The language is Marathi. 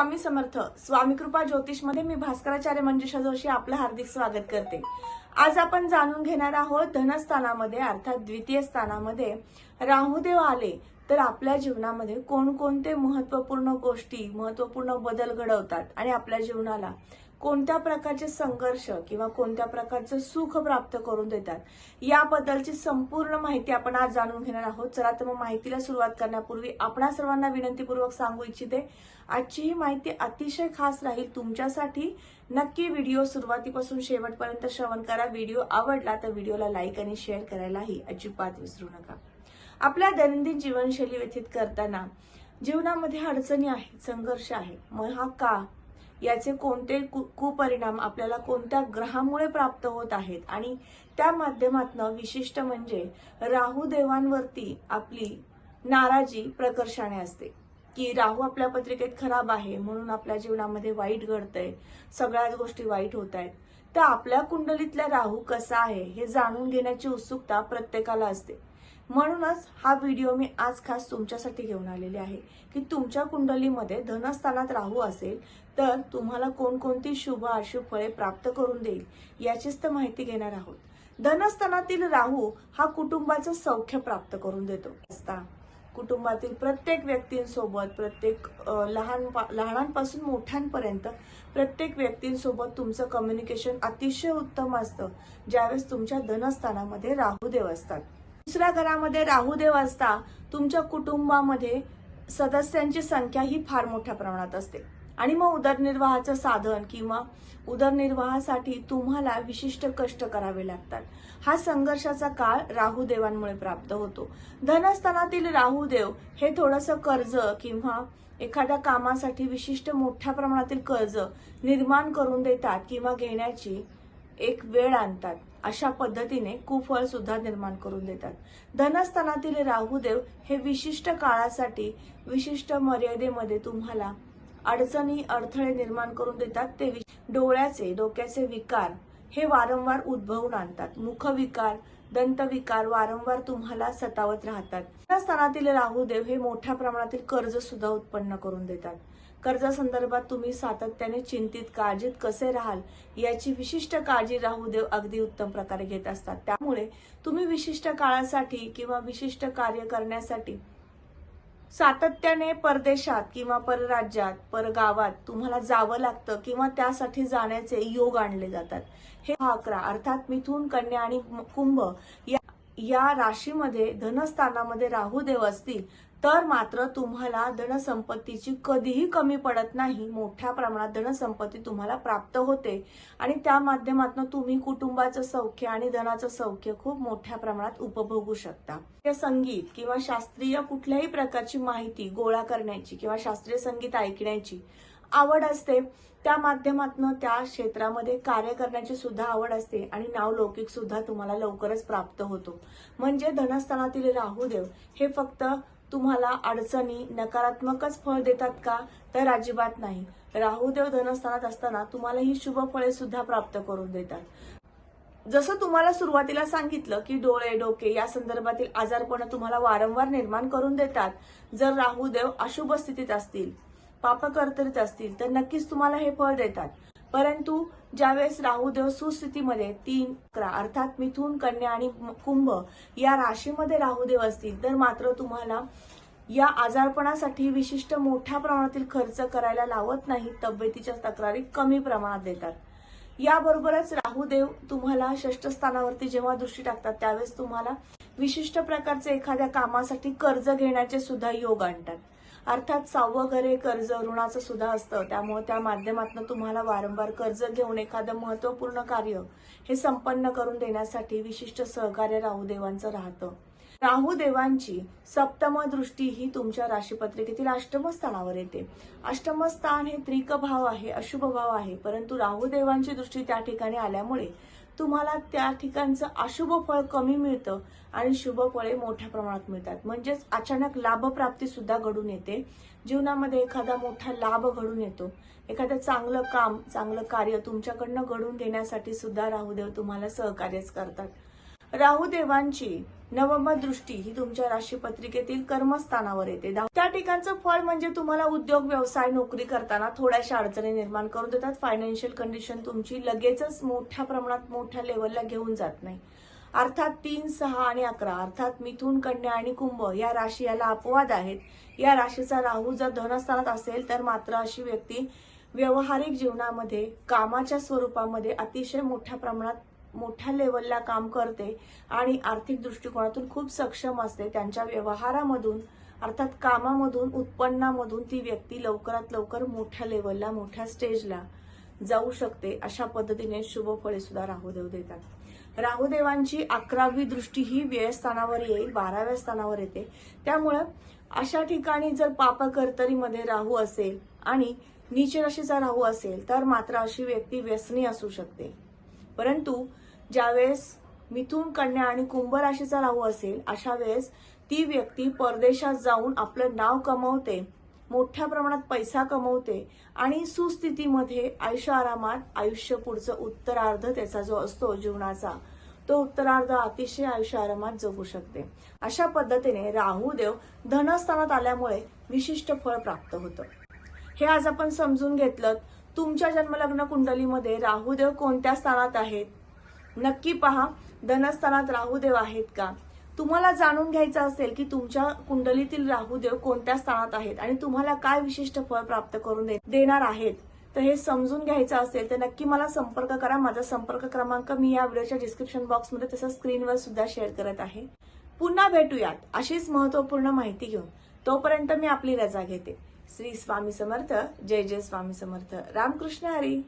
स्वामी समर्थ स्वामी कृपा ज्योतिषमध्ये मी भास्कराचार्य मंजुषा जोशी आपलं हार्दिक स्वागत करते. आज आपण जाणून घेणार आहोत धनस्थानामध्ये अर्थात द्वितीय स्थानामध्ये राहुदेव आले तर आपल्या जीवनामध्ये कोणकोणते महत्त्वपूर्ण गोष्टी महत्त्वपूर्ण बदल घडवतात आणि आपल्या जीवनाला कोणत्या प्रकारचे संघर्ष किंवा कोणत्या प्रकारचं सुख प्राप्त करून देतात याबद्दलची संपूर्ण माहिती आपण आज जाणून घेणार आहोत. चला तर मग माहितीला सुरुवात करण्यापूर्वी आपणा सर्वांना विनंतीपूर्वक सांगू इच्छिते आजची ही माहिती अतिशय खास राहील तुमच्यासाठी. नक्की व्हिडिओ सुरुवातीपासून शेवटपर्यंत श्रवण करा. व्हिडिओ आवडला तर व्हिडिओला लाईक आणि शेअर करायलाही अजिबात विसरू नका. आपल्या दैनंदिन जीवनशैली व्यतीत करताना जीवनामध्ये अडचणी आहेत संघर्ष आहे मग हा का याचे कोणते कु- कुपरिणाम आपल्याला कोणत्या ग्रहामुळे प्राप्त होत आहेत? आणि त्या माध्यमातनं विशिष्ट म्हणजे राहू देवांवरती आपली नाराजी प्रकर्षाने असते. की राहू आपल्या पत्रिकेत खराब आहे म्हणून आपल्या जीवनामध्ये वाईट घडतंय सगळ्याच गोष्टी वाईट होत आहेत तर आपल्या कुंडलीतला राहू कसा आहे हे जाणून घेण्याची उत्सुकता प्रत्येकाला असते. म्हणूनच हा व्हिडिओ मी आज खास तुमच्यासाठी घेऊन आलेले आहे. की तुमच्या कुंडलीमध्ये धनस्थानात राहू असेल तर तुम्हाला कोणकोणती शुभ अशुभ फळे प्राप्त करून देईल याचीच तर माहिती घेणार आहोत. धनस्थानातील राहू हा कुटुंबाचं सौख्य प्राप्त करून देतो. असता कुटुंबातील प्रत्येक व्यक्तींसोबत प्रत्येक लहान लहानांपासून मोठ्यांपर्यंत प्रत्येक व्यक्तींसोबत तुमचं कम्युनिकेशन अतिशय उत्तम असतं. ज्यावेळेस तुमच्या धनस्थानामध्ये राहू देव असतात. दुसऱ्या घरामध्ये राहुदेव असता तुमच्या कुटुंबामध्ये सदस्यांची संख्या ही फार मोठ्या प्रमाणात असते. आणि मग उदरनिर्वाहाचं साधन किंवा उदरनिर्वाहासाठी तुम्हाला विशिष्ट कष्ट करावे लागतात. हा संघर्षाचा काळ राहुदेवांमुळे प्राप्त होतो. धनस्थानातील राहुदेव हे थोडंसं कर्ज किंवा एखाद्या कामासाठी विशिष्ट मोठ्या प्रमाणातील कर्ज निर्माण करून देतात किंवा घेण्याची एक वेळ आणतात. अशा पद्धतीने कुफळ सुद्धा निर्माण करून देतात. धनस्थानातील राहुदेव हे विशिष्ट काळासाठी विशिष्ट मर्यादेमध्ये तुम्हाला अडचणी अडथळे निर्माण करून देतात. ते डोळ्याचे डोक्याचे विकार हे वारंवार उद्भवून आणतात. मुखविकार दंतविकार वारंवार तुम्हाला सतावत राहतात. धनस्थानातील राहुदेव हे मोठ्या प्रमाणातील कर्ज सुद्धा उत्पन्न करून देतात. कर्जासंदर्भात तुम्ही सातत्याने चिंतित काळजीत कसे राहाल याची विशिष्ट काळजी राहुदेव अगदी उत्तम प्रकारे घेत असतात. त्यामुळे तुम्ही विशिष्ट काळासाठी किंवा विशिष्ट कार्य करण्यासाठी सातत्याने परदेशात किंवा परराज्यात परगावात तुम्हाला जावं लागतं किंवा त्यासाठी जाण्याचे योग आणले जातात. हे अकरा. अर्थात मिथून कन्या आणि कुंभ या या राशीमध्ये धनस्थानामध्ये राहू देव असतील तर मात्र तुम्हाला धनसंपत्तीची कधीही कमी पडत नाही. मोठ्या प्रमाणात धनसंपत्ती तुम्हाला प्राप्त होते. आणि त्या माध्यमातून तुम्ही कुटुंबाचं सौख्य आणि धनाचं सौख्य खूप मोठ्या प्रमाणात उपभोगू शकता. ते संगीत किंवा शास्त्रीय कुठल्याही प्रकारची माहिती गोळा करण्याची किंवा शास्त्रीय संगीत ऐकण्याची आवड असते. त्या माध्यमातून त्या क्षेत्रामध्ये कार्य करण्याची सुद्धा आवड असते आणि नावलौकिक सुद्धा तुम्हाला लवकरच प्राप्त होतो. म्हणजे धनस्थानातील राहुदेव हे फक्त तुम्हाला अडचणी नकारात्मकच फळ देतात का? तर अजिबात नाही. राहुदेव धनस्थानात असताना तुम्हाला ही शुभ फळे सुद्धा प्राप्त करून देतात. जसं तुम्हाला सुरुवातीला सांगितलं की डोळे डोके या संदर्भातील आजारपण तुम्हाला वारंवार निर्माण करून देतात. जर राहुदेव अशुभ स्थितीत असतील पापकर्तरीत असतील तर नक्कीच तुम्हाला हे फळ देतात. परंतु ज्यावेळेस राहुदेव सुस्थितीमध्ये तीन अकरा अर्थात मिथून कन्या आणि कुंभ या राशीमध्ये राहुदेव असतील तर मात्र तुम्हाला या आजारपणासाठी विशिष्ट मोठ्या प्रमाणातील खर्च करायला लावत नाही तब्येतीच्या तक्रारी कमी प्रमाणात देतात. याबरोबरच राहुदेव तुम्हाला षष्ठ स्थानावरती जेव्हा दृष्टी टाकतात त्यावेळेस तुम्हाला विशिष्ट प्रकारचे एखाद्या कामासाठी कर्ज घेण्याचे सुद्धा योग आणतात. अर्थात सहावं घर हे कर्ज ऋणाचं सुद्धा असतं. त्यामुळे त्या माध्यमातून तुम्हाला वारंवार कर्ज घेऊन एखादं महत्त्वपूर्ण कार्य हे संपन्न करून देण्यासाठी विशिष्ट सहकार्य राहुदेवांचं राहतं. राहुदेवांची सप्तम दृष्टी ही तुमच्या राशीपत्रिकेतील अष्टम स्थानावर येते. अष्टम स्थान हे त्रिक भाव आहे अशुभ भाव आहे. परंतु राहुदेवांची दृष्टी त्या ठिकाणी आल्यामुळे तुम्हाला त्या ठिकाणचं अशुभ फळ कमी मिळतं आणि शुभ फळे मोठ्या प्रमाणात मिळतात. म्हणजेच अचानक लाभप्राप्ती सुद्धा घडून येते. जीवनामध्ये एखादा मोठा लाभ घडून येतो. एखादं चांगलं काम चांगलं कार्य तुमच्याकडनं घडून देण्यासाठी सुद्धा राहुदेव तुम्हाला सहकार्यच करतात. राहू देवांची नवम दृष्टी ही तुमच्या राशीपत्रिकेतील कर्मस्थानावर येते. त्या ठिकाणचं फळ म्हणजे तुम्हाला उद्योग व्यवसाय नोकरी करताना थोड्याशा अडचणी निर्माण करून देतात. फायनान्शियल कंडिशन तुमची लगेचच मोठ्या प्रमाणात मोठ्या लेवलला घेऊन जात नाही. अर्थात तीन सहा आणि अकरा अर्थात मिथून कन्या आणि कुंभ या राशी याला अपवाद आहेत. या राशीचा राहू जर धनस्थानात असेल तर मात्र अशी व्यक्ती व्यवहारिक जीवनामध्ये कामाच्या स्वरूपामध्ये अतिशय मोठ्या प्रमाणात मोठ्या लेवलला काम करते आणि आर्थिक दृष्टिकोनातून खूप सक्षम असते. त्यांच्या व्यवहारामधून अर्थात कामामधून उत्पन्नामधून ती व्यक्ती लवकरात लवकर मोठ्या लेवलला मोठ्या स्टेजला जाऊ शकते. अशा पद्धतीने शुभ फळे सुद्धा राहुदेव देतात. राहुदेवांची अकरावी दृष्टी ही व्ययस्थानावर येईल बाराव्या स्थानावर येते. त्यामुळं अशा ठिकाणी जर पापकर्तरीमध्ये राहू असेल आणि नीच राशीचा राहू असेल तर मात्र अशी व्यक्ती व्यसनी असू शकते. परंतु ज्यावेळेस मिथून कन्या आणि कुंभ राशीचा राहू असेल अशा वेळेस ती व्यक्ती परदेशात जाऊन आपलं नाव कमवते मोठ्या प्रमाणात पैसा कमवते आणि सुस्थितीमध्ये आयुष्य आरामात आयुष्य पुढचं उत्तरार्ध त्याचा जो असतो जीवनाचा तो उत्तरार्ध अतिशय आयुष्य आरामात जगू शकते. अशा पद्धतीने राहुदेव धनस्थानात आल्यामुळे विशिष्ट फळ प्राप्त होतं. हे आज आपण समजून घेतलं. तुमच्या जन्मलग्न कुंडलीमध्ये राहुदेव कोणत्या स्थानात आहेत? नक्की पहा धनस्थानात राहुदेव आहेत का? तुम्हाला जाणून घ्यायचं असेल की तुमच्या कुंडलीतील राहुदेव कोणत्या स्थानात आहेत आणि तुम्हाला काय विशिष्ट फळ प्राप्त करून दे- देणार आहेत. तर हे समजून घ्यायचं असेल तर नक्की मला संपर्क करा. माझा संपर्क क्रमांक मी या व्हिडिओच्या डिस्क्रिप्शन बॉक्समध्ये तसं स्क्रीनवर सुद्धा शेअर करत आहे. पुन्हा भेटूयात अशीच महत्त्वपूर्ण माहिती घेऊन. तोपर्यंत मी आपली रजा घेते. श्री स्वामी समर्थ. जय जय स्वामी समर्थ. रामकृष्ण हरी.